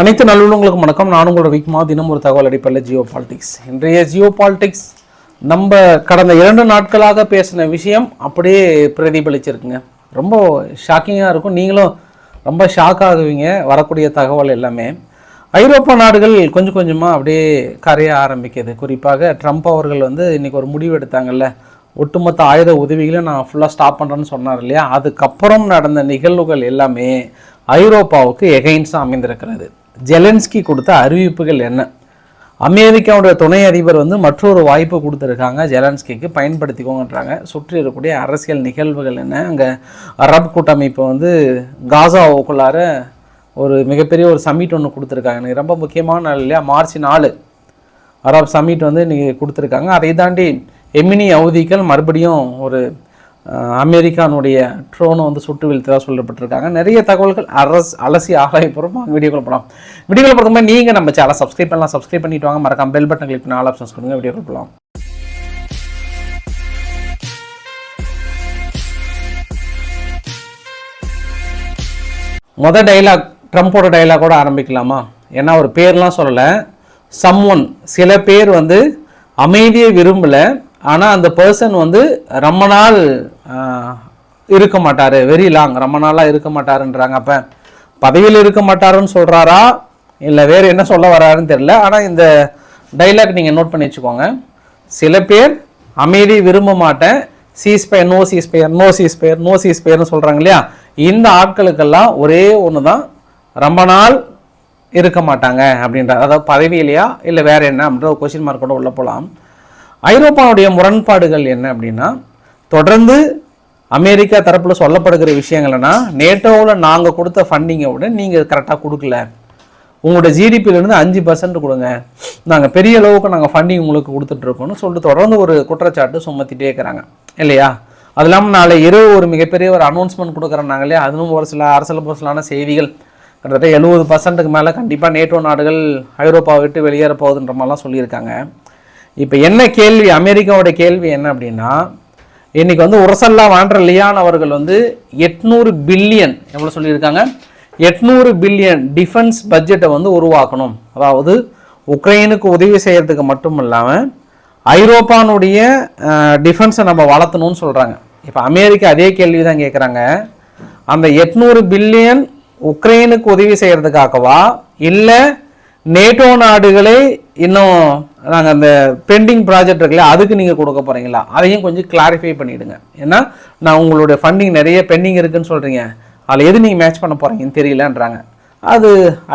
அனைத்து நல்லுள்ளவங்களுக்கும் வணக்கம். நான் உங்களோட வீக்கமாக தினம் ஒரு தகவல் அடிப்படையில் ஜியோ பாலிடிக்ஸ். இன்றைய ஜியோ பாலிடிக்ஸ் நம்ம கடந்த இரண்டு நாட்களாக பேசின விஷயம் அப்படியே பிரதிபலிச்சிருக்குங்க. ரொம்ப ஷாக்கிங்காக இருக்கும். நீங்களும் ரொம்ப ஷாக் ஆகுவீங்க. வரக்கூடிய தகவல் எல்லாமே. ஐரோப்பா நாடுகள் கொஞ்சம் கொஞ்சமாக அப்படியே கரைய ஆரம்பிக்குது. குறிப்பாக ட்ரம்ப் அவர்கள் வந்து இன்றைக்கி ஒரு முடிவு எடுத்தாங்கல்ல. ஒட்டுமொத்த ஆயுத உதவிகளை நான் ஃபுல்லாக ஸ்டாப் பண்ணுறேன்னு சொன்னார் இல்லையா? அதுக்கப்புறம் நடந்த நிகழ்வுகள் எல்லாமே ஐரோப்பாவுக்கு எகைன்ஸாக அமைந்திருக்கிறது. ஜெலன்ஸ்கி கொடுத்த அறிவிப்புகள் என்ன? அமெரிக்காவுடைய துணை அதிபர் வந்து மற்றொரு வாய்ப்பு கொடுத்துருக்காங்க. ஜெலன்ஸ்கிக்கு பயன்படுத்திக்கோங்கன்றாங்க. சுற்றி இருக்கக்கூடிய அரசியல் நிகழ்வுகள் என்ன? அங்கே அரப் கூட்டமைப்பு வந்து காசாவுக்குள்ளார ஒரு மிகப்பெரிய ஒரு சமிட் ஒன்று கொடுத்துருக்காங்க. எனக்கு ரொம்ப முக்கியமான நாள் இல்லையா? மார்ச் நாலு. அரப் சமிட் வந்து இன்றைக்கி கொடுத்துருக்காங்க. அதை தாண்டி எமினி அவதிகள் மறுபடியும் ஒரு அமெரிக்கானுடைய ட்ரோனை வந்து சுட்டு வீழ்த்ததாக சொல்லப்பட்டிருக்காங்க. நிறைய தகவல்கள் அரசு அலசி ஆராய போகிறோம் வீடியோக்குள்ள போகலாம் வீடியோக்குள்ள போகிறதுமே நீங்கள் நம்ம சேனல் சப்ஸ்கிரைப் பண்ணலாம். சப்ஸ்கிரைப் பண்ணிட்டு வாங்க. மறக்காம பெல் பட்டன் கிளிக் பண்ணி ஆல் ஆப்ஷன்ஸ் கொடுங்க. வீடியோக்குள்ள போகலாம் மொதல் டைலாக் ட்ரம்ப்போட டைலாகோட ஆரம்பிக்கலாமா? ஏன்னா ஒரு பேர்லாம் சொல்லலை. சம் ஒன் சில பேர் வந்து அமைதியை விரும்பலை. ஆனால் அந்த பர்சன் வந்து ரொம்ப நாள் இருக்க மாட்டார். வெரி லாங் ரொம்ப நாளாக இருக்க மாட்டாருன்றாங்க. அப்போ பதவியில் இருக்க மாட்டாருன்னு சொல்கிறாரா இல்லை வேறு என்ன சொல்ல வராருன்னு தெரில ஆனால் இந்த டைலாக் நீங்கள் நோட் பண்ணி வச்சுக்கோங்க. சில பேர் அமைதி விரும்ப மாட்டேன். Ceasefire no ceasefire no ceasefire no சீஸ்பயர்னு சொல்கிறாங்க இல்லையா? இந்த ஆட்களுக்கெல்லாம் ஒரே ஒன்று தான் ரொம்ப நாள் இருக்க மாட்டாங்க அப்படின்ற அதாவது பதவியிலையா இல்லை வேறு என்ன அப்படின்ற ஒரு கொஸ்டின் மார்க்கோட உள்ளே போகலாம் ஐரோப்பாவுடைய முரண்பாடுகள் என்ன அப்படின்னா தொடர்ந்து அமெரிக்கா தரப்பில் சொல்லப்படுகிற விஷயங்கள்னா நேட்டோவில் நாங்கள் கொடுத்த ஃபண்டிங்கை விட நீங்கள் கரெக்டாக கொடுக்கல. உங்களோட ஜிடிபியிலேருந்து அஞ்சு பர்சன்ட் கொடுங்க. நாங்கள் பெரிய அளவுக்கு நாங்கள் ஃபண்டிங் உங்களுக்கு கொடுத்துட்ருக்கோம்னு சொல்லிட்டு தொடர்ந்து ஒரு குற்றச்சாட்டு சுமத்திட்டே இருக்கிறாங்க. இல்லையா? அது இல்லாமல் நாளை இரவு ஒரு மிகப்பெரிய ஒரு அனௌன்ஸ்மெண்ட் கொடுக்குறாங்க இல்லையா? அதுவும் ஒரு சில அரசியல் பொருசலான செய்திகள். கிட்டத்தட்ட எழுபது பர்சன்ட்டுக்கு மேலே கண்டிப்பாக நேட்டோ நாடுகள் ஐரோப்பாவை விட்டு வெளியேற போகுதுன்ற மாதிரிலாம் சொல்லியிருக்காங்க. இப்போ என்ன கேள்வி? அமெரிக்காவோட கேள்வி என்ன அப்படின்னா இன்னைக்கு வந்து உரசல்லா வாண்டர் லியான் அவர்கள் வந்து எட்நூறு பில்லியன் எவ்வளோ சொல்லியிருக்காங்க? எட்நூறு பில்லியன் டிஃபென்ஸ் பட்ஜெட்டை வந்து உருவாக்கணும். அதாவது உக்ரைனுக்கு உதவி செய்கிறதுக்கு மட்டும் இல்லாமல் ஐரோப்பானுடைய டிஃபென்ஸை நம்ம வளர்த்தணும்னு சொல்கிறாங்க இப்போ அமெரிக்கா அதே கேள்வி தான் கேட்குறாங்க அந்த எட்நூறு பில்லியன் உக்ரைனுக்கு உதவி செய்கிறதுக்காகவா இல்லை நேட்டோ நாடுகளை இன்னும் நாங்கள் அந்த பெண்டிங் ப்ராஜெக்ட் இருக்குல்ல அதுக்கு நீங்கள் கொடுக்க போகிறீங்களா அதையும் கொஞ்சம் கிளாரிஃபை பண்ணிவிடுங்க ஏன்னா நான் உங்களுடைய ஃபண்டிங் நிறைய பெண்டிங் இருக்குதுன்னு சொல்கிறீங்க அதில் எது நீங்கள் மேட்ச் பண்ண போகிறீங்கன்னு தெரியலன்றாங்க. அது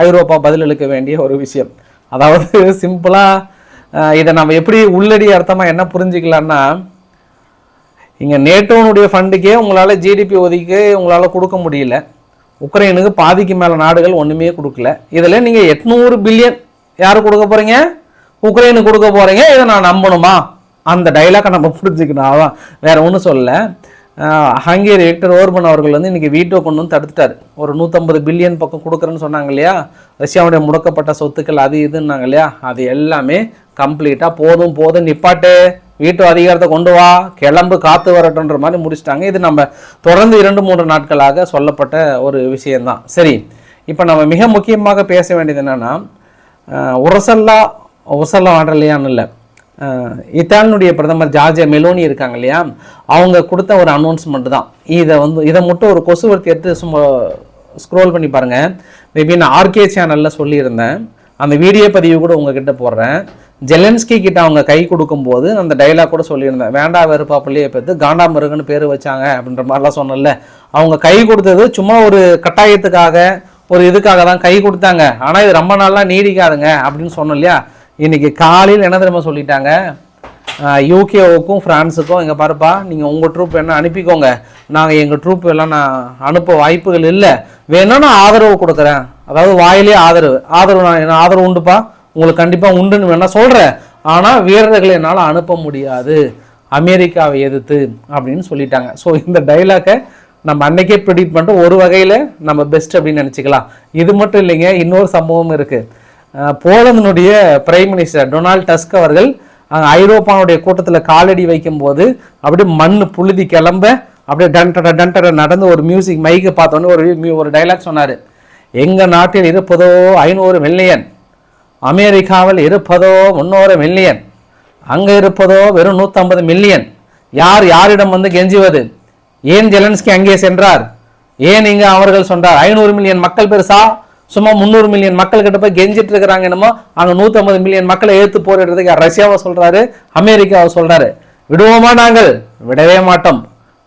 ஐரோப்பா பதிலளிக்க வேண்டிய ஒரு விஷயம். அதாவது சிம்பிளாக இதை நம்ம எப்படி உள்ளடி அர்த்தமாக என்ன புரிஞ்சுக்கலாம்னா இங்கே நேட்டோனுடைய ஃபண்டுக்கே உங்களால் ஜிடிபி ஒதுக்கி உங்களால் கொடுக்க முடியல. உக்ரைனுக்கு பாதிக்கு மேலே நாடுகள் ஒன்றுமே கொடுக்கல. இதில் நீங்கள் எட்நூறு பில்லியன் யார் கொடுக்க போகிறீங்க உக்ரைனுக்கு கொடுக்க போகிறீங்க இதை நான் நம்பணுமா? அந்த டைலாக்கை நம்ம புரிஞ்சுக்கணும். அதான் வேற ஒன்றும் சொல்லலை. ஹங்கேரி விக்டர் ஓர்பன் அவர்கள் வந்து இன்றைக்கி வீட்டோ கொண்டு வந்து தடுத்துட்டார். ஒரு நூற்றம்பது பில்லியன் பக்கம் கொடுக்குறேன்னு சொன்னாங்க இல்லையா? ரஷ்யாவுடைய முடக்கப்பட்ட சொத்துக்கள் அது இதுன்னாங்க இல்லையா? அது எல்லாமே கம்ப்ளீட்டாக போதும் போதும் நிப்பாட்டு. வீட்டு அதிகாரத்தை கொண்டு வா கிளம்பு காத்து வரட்டுன்ற மாதிரி முடிச்சிட்டாங்க. இது நம்ம தொடர்ந்து இரண்டு மூன்று நாட்களாக சொல்லப்பட்ட ஒரு விஷயம்தான். சரி இப்போ நம்ம மிக முக்கியமாக பேச வேண்டியது என்னென்னா உரசல்லா உசல்ல வாண்டர் இல்லை. இத்தாலியனுடைய பிரதமர் ஜார்ஜியா மெலோனி இருக்காங்க இல்லையா? அவங்க கொடுத்த ஒரு அனௌன்ஸ்மெண்ட் தான். இதை வந்து இதை மட்டும் ஒரு கொசுவர்த்தி எடுத்து சும்மா ஸ்க்ரோல் பண்ணி பாருங்கள் மேபி நான் ஆர்கே சேனலில் சொல்லியிருந்தேன். அந்த வீடியோ பதிவு கூட உங்ககிட்ட போடுறேன். ஜெலன்ஸ்கி கிட்ட அவங்க கை கொடுக்கும்போது அந்த டைலாக் கூட சொல்லியிருந்தேன். வேண்டா வெறுப்பா பிள்ளையை பார்த்து காண்டாமிருகன்னு பேர் வச்சாங்க அப்படின்ற மாதிரிலாம் சொன்னல அவங்க கை கொடுத்தது சும்மா ஒரு கட்டாயத்துக்காக ஒரு இதுக்காக தான் கை கொடுத்தாங்க. ஆனால் இது ரொம்ப நாளாக நீடிக்காதுங்க அப்படின்னு சொன்னோம் இல்லையா? இன்னைக்கு காலையில் என்ன தெரியுமா சொல்லிட்டாங்க? யூகேவுக்கும் ஃப்ரான்ஸுக்கும் இங்கே பாருப்பா நீங்கள் உங்கள் ட்ரூப் என்ன அனுப்பிக்கோங்க. நாங்கள் எங்கள் ட்ரூப் எல்லாம் நான் அனுப்ப வாய்ப்புகள் இல்லை. வேணால் நான் ஆதரவு கொடுக்குறேன். அதாவது வாயிலே ஆதரவு. ஆதரவு நான் என்ன ஆதரவு உண்டுப்பா. உங்களுக்கு கண்டிப்பாக உண்டுன்னு வேணால் சொல்கிறேன் ஆனால் வீரர்களை என்னால் அனுப்ப முடியாது. அமெரிக்காவை எதிர்த்து அப்படின்னு சொல்லிட்டாங்க. ஸோ இந்த டைலாக்கை நம்ம அன்னைக்கே ப்ரிடிக்ட் பண்ணிட்டு ஒரு வகையில் நம்ம பெஸ்ட் அப்படின்னு நினச்சிக்கலாம். இது மட்டும் இல்லைங்க இன்னொரு சம்பவம் இருக்குது போலந்தினுடைய பிரைம் மினிஸ்டர் டொனால்ட் டஸ்க் அவர்கள் அஹ் ஐரோப்பாவுடைய கூட்டத்தில் காலடி வைக்கும்போது அப்படியே மண் புழுதி கிளம்ப அப்படியே டன்டட டன்டட நடந்து ஒரு மியூசிக் மைக்கை பார்த்தோன்னே ஒரு ஒரு டைலாக் சொன்னார். எங்கள் நாட்டில் இருப்பதோ ஐநூறு மில்லியன் அமெரிக்காவில் இருப்பதோ முன்னூறு மில்லியன் அங்கே இருப்பதோ வெறும் நூற்றம்பது மில்லியன் யார் யாரிடம் வந்து கெஞ்சுவது? ஏன் ஜெலன்ஸ்கி அங்கே சென்றார்? ஏன் இங்கே அவர்கள் சொன்னார்? ஐநூறு மில்லியன் மக்கள் பெருசா? சும்மா முந்நூறு மில்லியன் மக்கள் கிட்ட போய் கெஞ்சிட்டு இருக்கிறாங்க என்னமோ அங்க 150 மில்லியன் மக்களை எழுத்து போரிடுறதுக்கு ரஷ்யாவை சொல்கிறாரு அமெரிக்காவை சொல்கிறாரு விடுவோமா நாங்கள்? விடவே மாட்டோம்.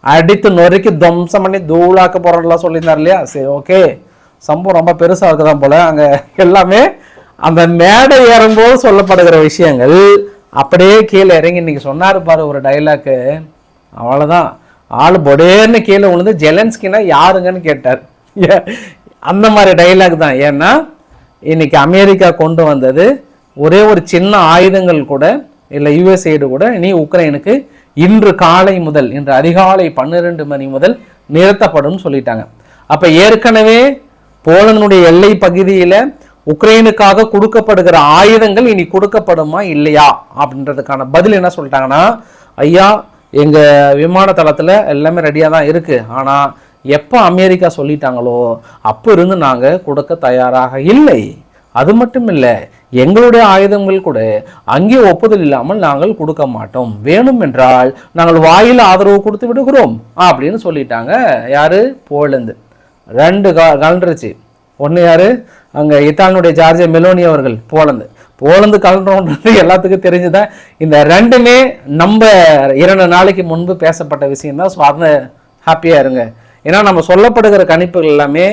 அடித்து நொறுக்கி துவம்சம் பண்ணி தூளாக்க போகிறோம்லாம் சொல்லியிருந்தார் இல்லையா? சரி ஓகே சம்பவம் ரொம்ப பெருசாக இருக்குதான் போல். அங்கே எல்லாமே அந்த மேடை ஏறும்போது சொல்லப்படுகிற விஷயங்கள். அப்படியே கீழே இறங்கி இன்னைக்கு சொன்னார் பாரு ஒரு டைலாக்கு அவ்வளோதான் ஆள் பொடேர்னு கீழே விழுந்து ஜெலன்ஸ்கினா யாருங்கன்னு கேட்டார். அந்த மாதிரி டைலாக் தான். ஏன்னா இன்னைக்கு அமெரிக்கா கொண்டு வந்தது ஒரே ஒரு சின்ன ஆயுதங்கள் கூட இல்லை யுஎஸ்ஏடு கூட இனி உக்ரைனுக்கு இன்று காலை முதல் இன்று அதிகாலை பன்னிரெண்டு மணி முதல் நிறுத்தப்படும் சொல்லிட்டாங்க. அப்போ ஏற்கனவே போலனுடைய எல்லை பகுதியில் உக்ரைனுக்காக கொடுக்கப்படுகிற ஆயுதங்கள் இனி கொடுக்கப்படுமா இல்லையா அப்படின்றதுக்கான பதில் என்ன சொல்லிட்டாங்கன்னா ஐயா எங்கள் விமான தளத்தில் எல்லாமே ரெடியாக தான் இருக்குது ஆனால் எப்போ அமெரிக்கா சொல்லிட்டாங்களோ அப்போ இருந்து நாங்கள் கொடுக்க தயாராக இல்லை. அது மட்டும் இல்லை எங்களுடைய ஆயுதங்கள் கூட அங்கே ஒப்புதல் இல்லாமல் நாங்கள் கொடுக்க மாட்டோம். வேணும் என்றால் நாங்கள் வாயில் ஆதரவு கொடுத்து விடுகிறோம் அப்படின்னு சொல்லிட்டாங்க. யாரு? போலந்து. ரெண்டு கலண்டுருச்சு ஒன்று யாரு? அங்கே இத்தாலினுடைய ஜார்ஜ மெலோனி அவர்கள் போலந்து. போலந்து கலண்டோன்றது எல்லாத்துக்கும் தெரிஞ்சுதான். இந்த ரெண்டுமே நம்ம இரண்டு நாளைக்கு முன்பு பேசப்பட்ட விஷயம் தான் ஸோ அதை ஹாப்பியாக இருங்க. ஏன்னா நம்ம சொல்லப்படுகிற கணிப்புகள் எல்லாமே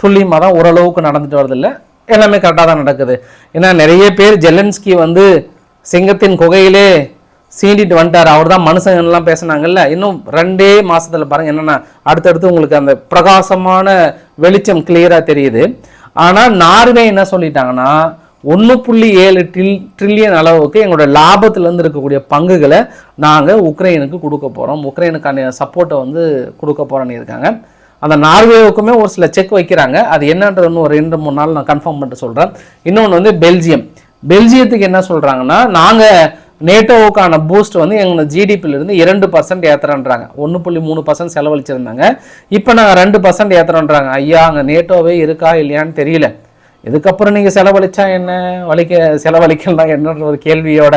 துல்லியமாக தான் ஓரளவுக்கு நடந்துட்டு வரதில்லை எல்லாமே கரெக்டாக தான் நடக்குது. ஏன்னா நிறைய பேர் ஜெலன்ஸ்கி வந்து சிங்கத்தின் குகையிலே சீண்டிட்டு வந்துட்டார். அவர் தான் மனுஷங்கள்லாம் பேசுனாங்கல்ல. இன்னும் ரெண்டே மாதத்தில் பாருங்கள் என்னென்னா அடுத்தடுத்து உங்களுக்கு அந்த பிரகாசமான வெளிச்சம் கிளியராக தெரியுது. ஆனால் நார்வே என்ன சொல்லிட்டாங்கன்னா ஒன்று புள்ளி ஏழு ட்ரில் ட்ரில்லியன் அளவுக்கு எங்களோட லாபத்திலேருந்து இருக்கக்கூடிய பங்குகளை நாங்கள் உக்ரைனுக்கு கொடுக்க போகிறோம் உக்ரைனுக்கான சப்போர்ட்டை வந்து கொடுக்க போறோம்னு இருக்காங்க. அந்த நார்வேவுக்குமே ஒரு சில செக் வைக்கிறாங்க. அது என்னன்றது இன்னும் ஒரு ரெண்டு மூணு நாள் நான் கன்ஃபார்ம் பண்ணிட்டு சொல்கிறேன் இன்னொன்று வந்து பெல்ஜியம். பெல்ஜியத்துக்கு என்ன சொல்கிறாங்கன்னா நாங்கள் நேட்டோவுக்கான பூஸ்ட் வந்து எங்களை ஜிடிபியிலிருந்து இரண்டு பர்சன்ட் ஏத்துறன்றாங்க. ஒன்று புள்ளி மூணு பர்சன்ட் செலவழிச்சிருந்தாங்க. இப்போ நாங்கள் ரெண்டு பர்சன்ட் ஏற்றுறோன்றாங்க ஐயா அங்கே நேட்டோவே இருக்கா இல்லையான்னு தெரியல. இதுக்கப்புறம் நீங்கள் செலவழிச்சா என்ன? வலிக்க செலவழிக்கலாம் என்னன்ற ஒரு கேள்வியோட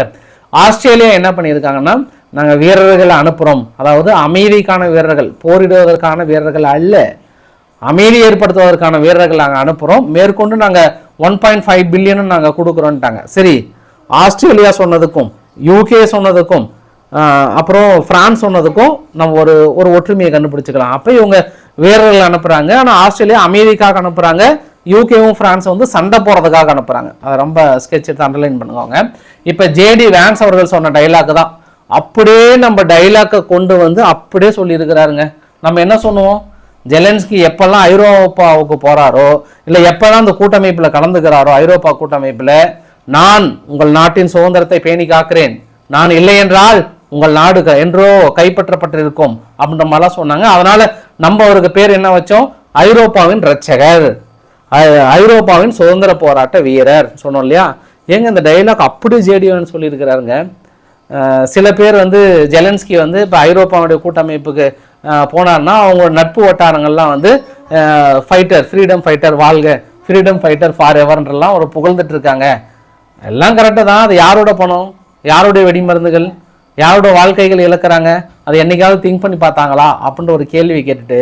ஆஸ்திரேலியா என்ன பண்ணியிருக்காங்கன்னா நாங்கள் வீரர்களை அனுப்புகிறோம் அதாவது அமைதிக்கான வீரர்கள் போரிடுவதற்கான வீரர்கள் அல்ல அமைதி ஏற்படுத்துவதற்கான வீரர்கள் நாங்கள் அனுப்புகிறோம் மேற்கொண்டு நாங்கள் ஒன் பாயிண்ட் ஃபைவ் பில்லியனும் நாங்கள் கொடுக்குறோன்ட்டாங்க. சரி ஆஸ்திரேலியா சொன்னதுக்கும் யூகே சொன்னதுக்கும் அப்புறம் ஃப்ரான்ஸ் சொன்னதுக்கும் நம்ம ஒரு ஒரு ஒற்றுமையை கண்டுபிடிச்சிக்கலாம். அப்போ இவங்க வீரர்கள் அனுப்புகிறாங்க ஆனால் ஆஸ்திரேலியா அமைதிக்காக அனுப்புகிறாங்க யூகேவும் ஃப்ரான்ஸ் வந்து சண்டை போகிறதுக்காக அனுப்புகிறாங்க அதை ரொம்ப ஸ்கெட்ச் எடுத்து அண்டர்லைன் பண்ணுவாங்க. இப்போ ஜேடி வேன்ஸ் அவர்கள் சொன்ன டைலாக் தான். அப்படியே நம்ம டைலாக்கை கொண்டு வந்து அப்படியே சொல்லியிருக்கிறாருங்க. நம்ம என்ன சொல்லுவோம்? ஜெலன்ஸ்கி எப்பெல்லாம் ஐரோப்பாவுக்கு போகிறாரோ இல்லை எப்பெல்லாம் அந்த கூட்டமைப்பில் கலந்துக்கிறாரோ ஐரோப்பா கூட்டமைப்பில் நான் உங்கள் நாட்டின் சுதந்திரத்தை பேணி காக்கிறேன். நான் இல்லை என்றால் உங்கள் நாடு க- என்றோ கைப்பற்றப்பட்டிருக்கும். அப்படின்ற மாதிரிலாம் சொன்னாங்க. அதனால நம்ம அவருக்கு பேர் என்ன வச்சோம்? ஐரோப்பாவின் ரட்சகர் ஐரோப்பாவின் சுதந்திர போராட்ட வீரர் சொன்னோம் இல்லையா? ஏங்க இந்த டைலாக் அப்படி ஜேடியோன்னு சொல்லியிருக்கிறாருங்க? சில பேர் வந்து ஜெலன்ஸ்கி வந்து இப்போ ஐரோப்பாவுடைய கூட்டமைப்புக்கு போனார்னா அவங்க நட்பு வட்டாரங்கள்லாம் வந்து ஃபைட்டர் ஃப்ரீடம் ஃபைட்டர் வாழ்க ஃப்ரீடம் ஃபைட்டர் ஃபார் எவர்ன்றலாம் ஒரு புகழ்ந்துட்டு இருக்காங்க எல்லாம் கரெக்டாக தான். அது யாரோட பணம்? யாருடைய வெடிமருந்துகள் யாரோட வாழ்க்கைகள் இழக்கிறாங்க? அது என்றைக்காவது திங்க் பண்ணி பார்த்தாங்களா? அப்படின்ற ஒரு கேள்வி கேட்டுட்டு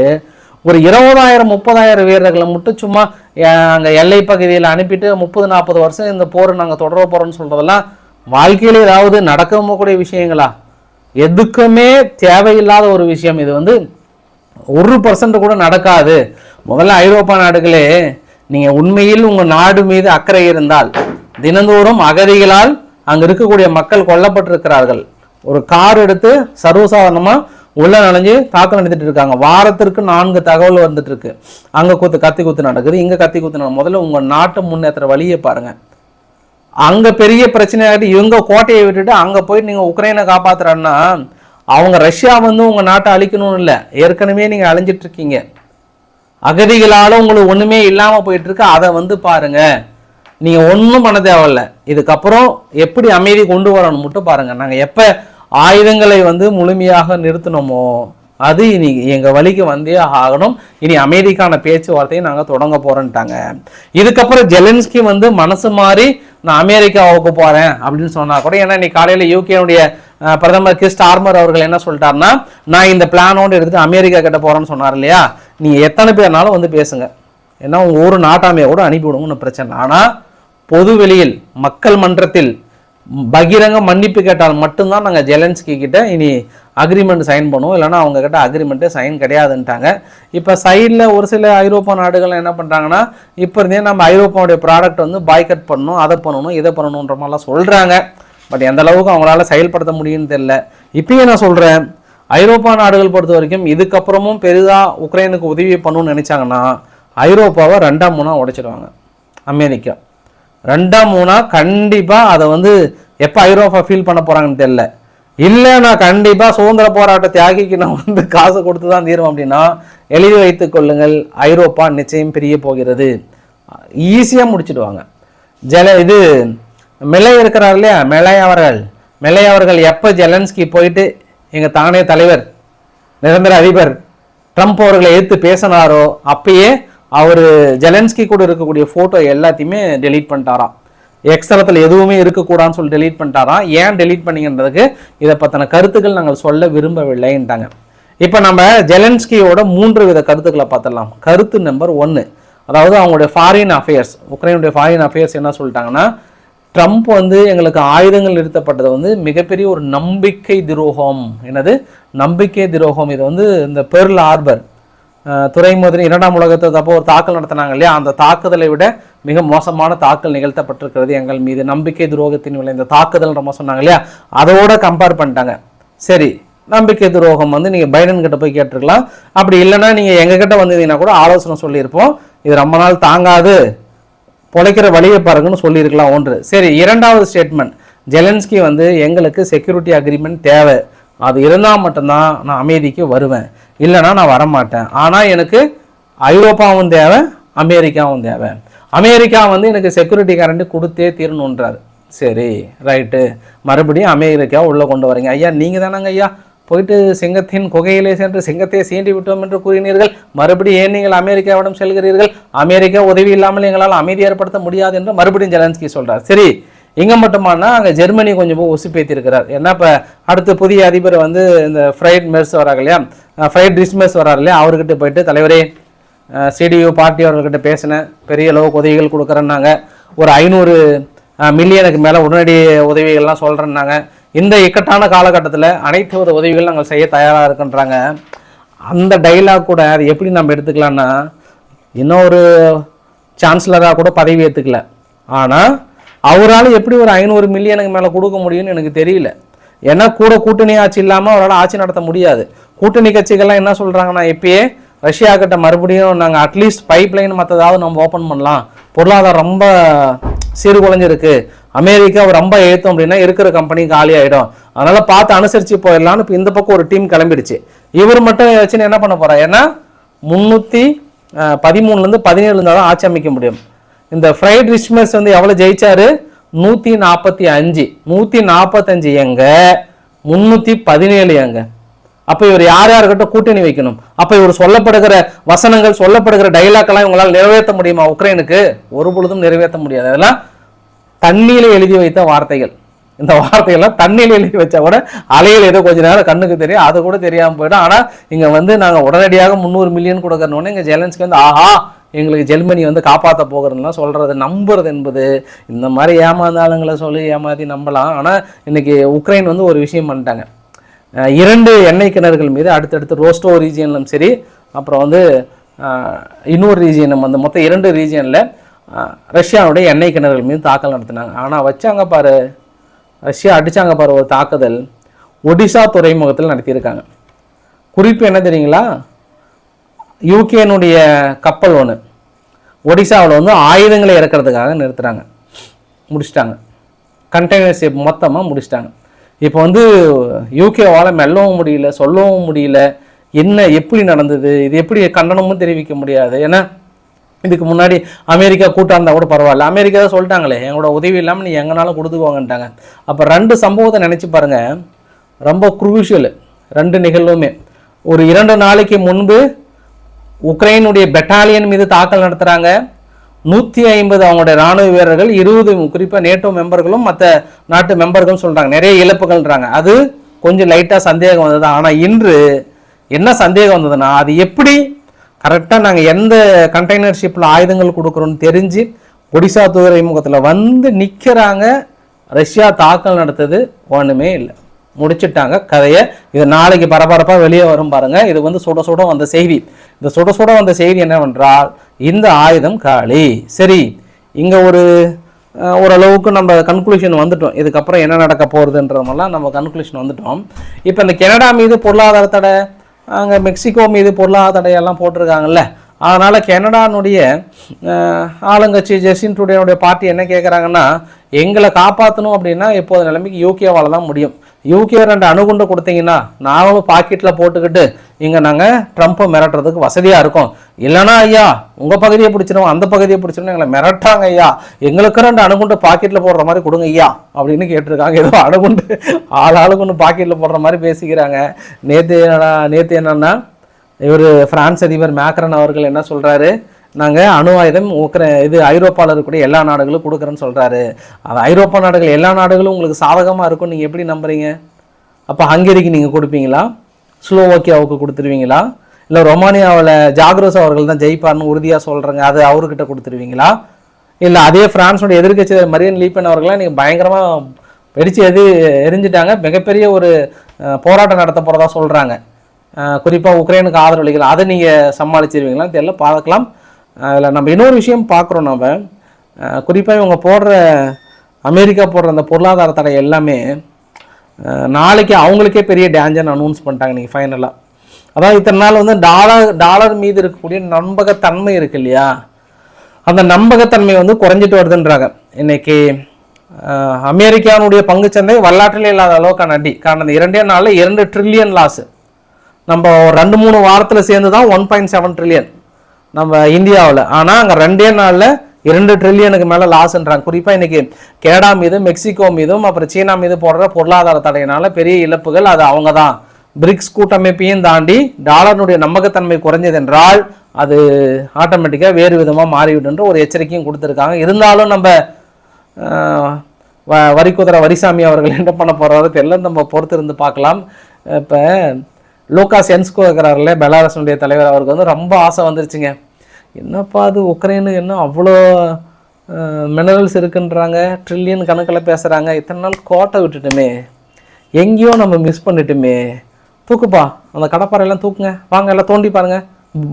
ஒரு இருபதாயிரம் முப்பதாயிரம் வீரர்களை மட்டும் சும்மா அங்கே எல்லை பகுதியில் அனுப்பிட்டு முப்பது நாற்பது வருஷம் இந்த போர் நாங்கள் தொடர போகிறோம்னு சொல்கிறதெல்லாம் வாழ்க்கையில் ஏதாவது நடக்கக்கூடிய விஷயங்களா? எதுக்குமே தேவையில்லாத ஒரு விஷயம். இது வந்து ஒரு பர்சன்ட் கூட நடக்காது. முதல்ல ஐரோப்பா நாடுகளே நீங்கள் உண்மையில் உங்கள் நாடு மீது அக்கறை இருந்தால் தினந்தோறும் அகதிகளால் அங்கே இருக்கக்கூடிய மக்கள் கொல்லப்பட்டிருக்கிறார்கள். ஒரு கார் எடுத்து சர்வசாதாரணமாக உள்ள நுழைஞ்சு தாக்கம் நடத்திட்டு இருக்காங்க. வாரத்திற்கு நான்கு தகவல் வந்துட்டு இருக்கு. அங்க குத்து கத்தி குத்து நடக்குது. இங்க கத்தி குத்து நடக்குது. முதல்ல உங்க நாட்டை முன்னேற்ற வழியை பாருங்க. அங்க பெரிய பிரச்சனையாகிட்டு இவங்க கோட்டையை விட்டுட்டு அங்க போயிட்டு நீங்க உக்ரைனை காப்பாத்துறான்னா அவங்க ரஷ்யா வந்து உங்க நாட்டை அழிக்கணும்னு இல்லை. ஏற்கனவே நீங்க அழிஞ்சிட்டு இருக்கீங்க. அகதிகளால உங்களுக்கு ஒண்ணுமே இல்லாம போயிட்டு இருக்கு. அதை வந்து பாருங்க. நீங்க ஒன்றும் பண்ண தேவையில்ல. இதுக்கப்புறம் எப்படி அமைதி கொண்டு வரணும் மட்டும் பாருங்க. நாங்க எப்போ ஆயுதங்களை வந்து முழுமையாக நிறுத்தினோமோ அது இனி எங்கள் வழிக்கு வந்தே ஆகணும். இனி அமெரிக்கான பேச்சுவார்த்தையை நாங்கள் தொடங்க போகிறோன்ட்டாங்க இதுக்கப்புறம் ஜெலன்ஸ்கி வந்து மனசு மாறி நான் அமெரிக்காவுக்கு போகிறேன் அப்படின்னு சொன்னால் கூட ஏன்னா இன்னைக்கு காலையில் யூகேனுடைய பிரதமர் கிறிஸ்ட் ஆர்மர் அவர்கள் என்ன சொல்லிட்டாருன்னா நான் இந்த பிளானோடு எடுத்து அமெரிக்கா கிட்ட போகிறேன்னு சொன்னார் இல்லையா? நீங்கள் எத்தனை பேர்னாலும் வந்து பேசுங்க. ஏன்னா உங்கள் ஊர் நாட்டாமையை கூட அனுப்பிவிடுங்க ஒன்றும் பிரச்சனை. ஆனால் பொது வெளியில் மக்கள் மன்றத்தில் பகிரங்க மன்னிப்பு கேட்டால் மட்டும்தான் நாங்கள் ஜெலன்ஸ்கி கிட்ட இனி அக்ரிமெண்ட் சைன் பண்ணுவோம். இல்லைனா அவங்க கிட்ட அக்ரிமெண்ட்டே சைன் கிடையாதுன்ட்டாங்க. இப்போ சைடில் ஒரு சில ஐரோப்பா நாடுகள் என்ன பண்ணுறாங்கன்னா இப்போ இருந்தே நம்ம ஐரோப்பாவுடைய ப்ராடக்ட் வந்து பாய்கட் பண்ணணும் அதை பண்ணணும் இதை பண்ணணுன்ற மாதிரிலாம் சொல்கிறாங்க பட் எந்த அளவுக்கு அவங்களால செயல்படுத்த முடியும்னு தெரியல. இப்பயும் நான் சொல்கிறேன் ஐரோப்பா நாடுகள் பொறுத்த வரைக்கும் இதுக்கப்புறமும் பெரிதாக உக்ரைனுக்கு உதவி பண்ணணும்னு நினச்சாங்கன்னா ஐரோப்பாவை ரெண்டாம் மூணாக உடைச்சிடுவாங்க. அமெரிக்கா. ரெண்டாம் மூணா கண்டிப்பாக அதை வந்து எப்போ ஐரோப்பா ஃபீல் பண்ண போகிறாங்கன்னு தெரியல. இல்லை நான் கண்டிப்பாக சுதந்திர போராட்ட தியாகிக்கு நான் வந்து காசு கொடுத்து தான் தீரும் அப்படின்னா எழுதி வைத்துக் கொள்ளுங்கள் ஐரோப்பா நிச்சயம் பிரிய போகிறது. ஈஸியாக முடிச்சிடுவாங்க. ஜல இது மிலை இருக்கிறார் இல்லையா? மிலை அவர்கள். மிலை அவர்கள் எப்போ ஜெலன்ஸ்கி போயிட்டு எங்கள் தானே தலைவர் நிரந்தர அதிபர் ட்ரம்ப் அவர்களை எதிர்த்து பேசினாரோ அப்பயே அவர் ஜெலன்ஸ்கி கூட இருக்கக்கூடிய ஃபோட்டோ எல்லாத்தையுமே டெலீட் பண்ணிட்டாராம் எக்ஸ்தலத்தில் எதுவுமே இருக்கக்கூடாதுன்னு சொல்லி டெலீட் பண்ணிட்டாராம் ஏன் டெலீட் பண்ணிங்கன்றதுக்கு இதை பற்றின கருத்துக்கள் நாங்கள் சொல்ல விரும்பவில்லைன்ட்டாங்க. இப்போ நம்ம ஜெலன்ஸ்கியோட மூன்று வித கருத்துக்களை பார்த்துடலாம். கருத்து நம்பர் ஒன்று அதாவது அவங்களுடைய ஃபாரின் அஃபேர்ஸ் உக்ரைனுடைய ஃபாரின் அஃபேர்ஸ் என்ன சொல்லிட்டாங்கன்னா ட்ரம்ப் வந்து எங்களுக்கு ஆயுதங்கள் நிறுத்தப்பட்டது வந்து மிகப்பெரிய ஒரு நம்பிக்கை துரோகம். என்னது? நம்பிக்கை துரோகம். இது வந்து இந்த பெர்ல் ஆர்பர் துறைமுகத்தின் இரண்டாம் உலகத்துக்கு தப்போ ஒரு தாக்கல் நடத்தினாங்க இல்லையா? அந்த தாக்குதலை விட மிக மோசமான தாக்கல் நிகழ்த்தப்பட்டிருக்கிறது எங்கள் மீது. நம்பிக்கை துரோகத்தின் விளைந்த தாக்குதல் நம்ம சொன்னாங்க இல்லையா? அதோட கம்பேர் பண்ணிட்டாங்க. சரி நம்பிக்கை துரோகம் வந்து நீங்கள் பைடன் கிட்ட போய் கேட்டிருக்கலாம். அப்படி இல்லைன்னா நீங்கள் எங்ககிட்ட வந்தீங்கன்னா கூட ஆலோசனை சொல்லியிருப்போம். இது ரொம்ப நாள் தாங்காது. பொழைக்கிற வழியை பாருங்கன்னு சொல்லியிருக்கலாம் ஒன்று. சரி இரண்டாவது ஸ்டேட்மெண்ட் ஜெலன்ஸ்கி வந்து எங்களுக்கு செக்யூரிட்டி அக்ரிமெண்ட் தேவை. அது இருந்தால் மட்டும்தான் நான் அமைதிக்கு வருவேன். இல்லைன்னா நான் வரமாட்டேன். ஆனால் எனக்கு ஐரோப்பாவும் தேவை அமெரிக்காவும் தேவை. அமெரிக்கா வந்து எனக்கு செக்யூரிட்டி கரண்ட் கொடுத்தே தீரணுன்றார் சரி ரைட்டு மறுபடியும் அமெரிக்கா உள்ளே கொண்டு வரீங்க. ஐயா நீங்கள் தானங்க ஐயா போயிட்டு சிங்கத்தின் குகையிலே சென்று சிங்கத்தை சீண்டி விட்டோம் என்று கூறினீர்கள். மறுபடியும் ஏன் நீங்கள் அமெரிக்காவிடம் செல்கிறீர்கள்? அமெரிக்கா உதவி இல்லாமல் எங்களால் அமைதி ஏற்படுத்த முடியாது என்று மறுபடியும் ஜெலன்ஸ்கி சொல்கிறார் சரி இங்கே மட்டுமானா அங்கே ஜெர்மனி கொஞ்சம் ஒசுப்பேத்திருக்கிறார். ஏன்னா இப்போ அடுத்த புதிய அதிபர் வந்து இந்த ஃப்ரைட் மெர்ஸ் வராங்க இல்லையா? ஃப்ரைட் டிஸ்மெஸ் வரார் இல்லையா? அவர்கிட்ட போயிட்டு தலைவரே சிடியு பார்ட்டி அவர்கிட்ட பேசினேன். பெரிய அளவுக்கு உதவிகள் கொடுக்குறேன்னாங்க. ஒரு ஐநூறு மில்லியனுக்கு மேலே உடனடி உதவிகள்லாம் சொல்கிறேன்னாங்க இந்த இக்கட்டான காலகட்டத்தில் அனைத்து வித உதவிகள் நாங்கள் செய்ய தயாராக இருக்குன்றாங்க. அந்த டைலாக் கூட அது எப்படி நம்ம எடுத்துக்கலான்னா இன்னொரு சான்சலராக கூட பதவி ஏற்றுக்கல ஆனால் அவரால் எப்படி ஒரு ஐநூறு மில்லியனுக்கு மேலே கொடுக்க முடியும்னு எனக்கு தெரியல. ஏன்னா கூட கூட்டணி ஆட்சி இல்லாமல் அவரால் ஆட்சி நடத்த முடியாது. கூட்டணி கட்சிகள்லாம் என்ன சொல்கிறாங்கன்னா இப்பயே ரஷ்யா கிட்ட மறுபடியும் நாங்கள் அட்லீஸ்ட் பைப் லைன் மற்றதாவது நம்ம ஓப்பன் பண்ணலாம். பொருளாதாரம் ரொம்ப சீர்குலைஞ்சிருக்கு. அமெரிக்கா ரொம்ப ஏற்றும் அப்படின்னா இருக்கிற கம்பெனி காலி ஆகிடும் அதனால் பார்த்து அனுசரித்து போயிடலான்னு இப்போ இந்த பக்கம் ஒரு டீம் கிளம்பிடுச்சு. இவர் மட்டும் வச்சுன்னு என்ன பண்ண போகிறா ஏன்னா முந்நூற்றி பதிமூணுலேருந்து பதினேழு இருந்தால் தான் ஆட்சி அமைக்க முடியும். இந்த ஃப்ரைட் ரிஷ்மஸ் வந்து எவ்வளோ ஜெயிச்சாரு? நூற்றி நாற்பத்தி அஞ்சு. நூற்றி நாற்பத்தஞ்சு எங்க முந்நூற்றி பதினேழு எங்க அப்போ இவர் யார் யார்கிட்ட கூட்டணி வைக்கணும்? அப்போ இவர் சொல்லப்படுகிற வசனங்கள் சொல்லப்படுகிற டைலாக்லாம் இவங்களால் நிறைவேற்ற முடியுமா உக்ரைனுக்கு? ஒரு பொழுதும் நிறைவேற்ற முடியாது. அதெல்லாம் தண்ணியில் எழுதி வைத்த வார்த்தைகள். இந்த வார்த்தைகள்லாம் தண்ணியில் எழுதி வச்சா கூட அலையில் ஏதோ கொஞ்ச நேரம் கண்ணுக்கு தெரியும். அது கூட தெரியாமல் போயிடும். ஆனால் இங்கே வந்து நாங்கள் உடனடியாக முந்நூறு மில்லியன் கொடுக்கறனோடனே இங்கே ஜெலன்ஸ்க்கு வந்து ஆஹா எங்களுக்கு ஜெர்மனி வந்து காப்பாற்ற போகிறதுலாம் சொல்கிறது நம்புறது என்பது இந்த மாதிரி ஏமாந்த ஆளுங்களை சொல்லி ஏமாற்றி நம்பலாம். ஆனால் இன்றைக்கி உக்ரைன் வந்து ஒரு விஷயம் பண்ணிட்டாங்க. இரண்டு எண்ணெய் கிணறுகள் மீது அடுத்தடுத்து ரோஸ்டோ ரீஜியன்லும் சரி அப்புறம் வந்து இன்னொரு ரீஜியனும் வந்து மொத்தம் இரண்டு ரீஜியனில் ரஷ்யாவுடைய எண்ணெய் கிணறுகள் மீது தாக்கல் நடத்தினாங்க. ஆனால் வச்சாங்க பாரு ரஷ்யா அடித்தாங்க பாரு ஒரு தாக்குதல். ஒடிசா துறைமுகத்தில் நடத்தியிருக்காங்க. குறிப்பு என்ன தெரியுங்களா? யூகேனுடைய கப்பல் ஒன்று ஒடிசாவில் வந்து ஆயுதங்களை இறக்கிறதுக்காக நிறுத்துகிறாங்க முடிச்சிட்டாங்க. கண்டெய்னர் ஷிப் மொத்தமாக முடிச்சிட்டாங்க. இப்போ வந்து யூகேவால் மெல்லவும் முடியல சொல்லவும் முடியல. என்ன எப்படி நடந்தது இது எப்படி கண்டனமும் தெரிவிக்க முடியாது. ஏன்னா இதுக்கு முன்னாடி அமெரிக்கா கூட்டாக இருந்தால் கூட பரவாயில்ல. அமெரிக்கா தான் சொல்லிட்டாங்களே எங்களோட உதவி இல்லாமல் நீ எங்கனாலும் கொடுத்துக்கோங்கன்ட்டாங்க. அப்போ ரெண்டு சம்பவத்தை நினச்சி பாருங்கள் ரொம்ப குரூஷியல் ரெண்டு நிகழ்வுமே. ஒரு இரண்டு நாளைக்கு முன்பு உக்ரைனுடைய பெட்டாலியன் மீது தாக்கல் நடத்துகிறாங்க நூற்றி ஐம்பது அவங்களுடைய ராணுவ வீரர்கள் இருபது குறிப்பாக நேட்டோ மெம்பர்களும் மற்ற நாட்டு மெம்பர்களும் சொல்கிறாங்க நிறைய இழப்புகள்ன்றாங்க. அது கொஞ்சம் லைட்டாக சந்தேகம் வந்தது. ஆனால் இன்று என்ன சந்தேகம் வந்ததுன்னா அது எப்படி கரெக்டாக நாங்கள் எந்த கண்டெய்னர் ஷிப்பில் ஆயுதங்கள் கொடுக்குறோன்னு தெரிஞ்சு ஒடிசா துறைமுகத்தில் வந்து நிற்கிறாங்க ரஷ்யா தாக்கல் நடத்தது ஒன்றுமே இல்லை. முடிச்சிட்டாங்க. கதையை இது நாளைக்கு பரபரப்பாக வெளியே வரும் பாருங்க. இது வந்து சுட சுட வந்த செய்தி. இந்த சுட சுட வந்த செய்தி என்னவென்றால் இந்த ஆயுதம் காலி. சரி இங்கே ஒரு ஓரளவுக்கு நம்ம கன்க்ளூஷன் வந்துட்டோம். இதுக்கப்புறம் என்ன நடக்க போகிறதுன்றதெல்லாம் நம்ம கன்க்ளூஷன் வந்துட்டோம். இப்போ இந்த கனடா மீது பொருளாதார தடை அங்கே மெக்சிகோ மீது பொருளாதார தடையெல்லாம் போட்டிருக்காங்கல்ல. அதனால் கனடானுடைய ஆளுங்கட்சி ஜெஸ்டின் டுடேனுடைய பார்ட்டி என்ன கேட்குறாங்கன்னா எங்களை காப்பாற்றணும் அப்படின்னா இப்போது நிலைமைக்கு யூகேவால் தான் முடியும். யூகே ரெண்டு அணுகுண்டு கொடுத்தீங்கன்னா நாங்களும் பாக்கெட்டில் போட்டுக்கிட்டு இங்கே நாங்கள் ட்ரம்ப்பை மிரட்டுறதுக்கு வசதியாக இருக்கோம். இல்லைனா ஐயா உங்கள் பகுதியை பிடிச்சிடும் அந்த பகுதியை பிடிச்சிடும் எங்களை மிரட்டாங்க ஐயா. எங்களுக்கு ரெண்டு அணுகுண்டு பாக்கெட்டில் போடுற மாதிரி கொடுங்க ஐயா அப்படின்னு கேட்டிருக்காங்க. ஏதோ அணுகுண்டு ஆள் ஆளுக்கு ஒன்று பாக்கெட்டில் போடுற மாதிரி பேசிக்கிறாங்க. நேற்று என்ன நேற்று என்னன்னா இவர் பிரான்ஸ் அதிபர் மேக்ரன் அவர்கள் என்ன சொல்கிறாரு நாங்கள் அணு ஆயுதம் உக்ரை இது ஐரோப்பாவில் இருக்கக்கூடிய எல்லா நாடுகளும் கொடுக்குறேன்னு சொல்கிறாரு ஐரோப்பா நாடுகள் எல்லா நாடுகளும் உங்களுக்கு சாதகமாக இருக்கும் நீங்கள் எப்படி நம்புறீங்க? அப்போ ஹங்கேரிக்கு நீங்கள் கொடுப்பீங்களா? ஸ்லோவோக்கியாவுக்கு கொடுத்துருவீங்களா? இல்லை ரொமானியாவில் ஜாக்ரோஸ் அவர்கள் தான் ஜெயிப்பார்னு உறுதியாக சொல்கிறாங்க அது அவர்கிட்ட கொடுத்துருவீங்களா? இல்லை அதே ஃப்ரான்ஸோட எதிர்க்கட்சி மரியன் லீப்பன் அவர்களாம் நீங்கள் பயங்கரமாக வெடித்து எது எரிஞ்சிட்டாங்க. மிகப்பெரிய ஒரு போராட்டம் நடத்த போகிறதா சொல்கிறாங்க குறிப்பாக உக்ரைனுக்கு ஆதரவு அளிக்கலாம் அதை நீங்கள் சமாளிச்சிருவீங்களா? தெரியல பார்க்கலாம். அதில் நம்ம இன்னொரு விஷயம் பார்க்குறோம் நம்ம குறிப்பாக இவங்க போடுற அமெரிக்கா போடுற அந்த பொருளாதார தடை எல்லாமே நாளைக்கு அவங்களுக்கே பெரிய டேஞ்சர்னு அனௌன்ஸ் பண்ணிட்டாங்க நீங்கள் ஃபைனலாக அதாவது இத்தனை நாள் வந்து டாலர் டாலர் மீது இருக்கக்கூடிய நம்பகத்தன்மை இருக்கு இல்லையா? அந்த நம்பகத்தன்மை வந்து குறைஞ்சிட்டு வருதுன்றாங்க. இன்னைக்கு அமெரிக்கானுடைய அமெரிக்காவுடைய பங்குச்சந்தை வரலாற்றிலே இல்லாத அளவுக்கான அடி. காரணம் அந்த இரண்டே நாளில் இரண்டு ட்ரில்லியன் லாஸு நம்ம ரெண்டு மூணு வாரத்தில் சேர்ந்து தான் ஒன் பாயிண்ட் செவன் ட்ரில்லியன் நம்ம இந்தியாவில். ஆனால் அங்கே ரெண்டே நாளில் இரண்டு ட்ரில்லியனுக்கு மேலே லாஸ்ன்றாங்க குறிப்பாக இன்றைக்கி கனடா மீதும் மெக்சிகோ மீதும் அப்புறம் சீனா மீது போடுற பொருளாதார தடையினால பெரிய இழப்புகள் அது அவங்க தான் பிரிக்ஸ் கூட்டமைப்பையும் தாண்டி டாலருடைய நம்பகத்தன்மை குறைஞ்சது என்றால் அது ஆட்டோமேட்டிக்காக வேறு விதமாக மாறிவிடுன்ற ஒரு எச்சரிக்கையும் கொடுத்துருக்காங்க. இருந்தாலும் நம்ம வ வரிக்குதிரை வரிசாமி அவர்கள் என்ன பண்ண போகிறாரோ தெரியல. நம்ம பொறுத்து இருந்து பார்க்கலாம். இப்போ லோகாஸ் என்ஸ்கோ இருக்கிறார்ல பெலாரஸனுடைய தலைவர் அவருக்கு வந்து ரொம்ப ஆசை வந்துருச்சுங்க. என்னப்பா அது உக்ரைனு என்ன அவ்வளோ மினரல்ஸ் இருக்குன்றாங்க ட்ரில்லியன் கணக்கில் பேசுகிறாங்க இத்தனை நாள் கோட்டை விட்டுட்டுமே எங்கேயோ நம்ம மிஸ் பண்ணிட்டுமே. தூக்குப்பா அந்த கடப்பாறையெல்லாம் தூக்குங்க. வாங்க எல்லாம் தோண்டி பாருங்கள்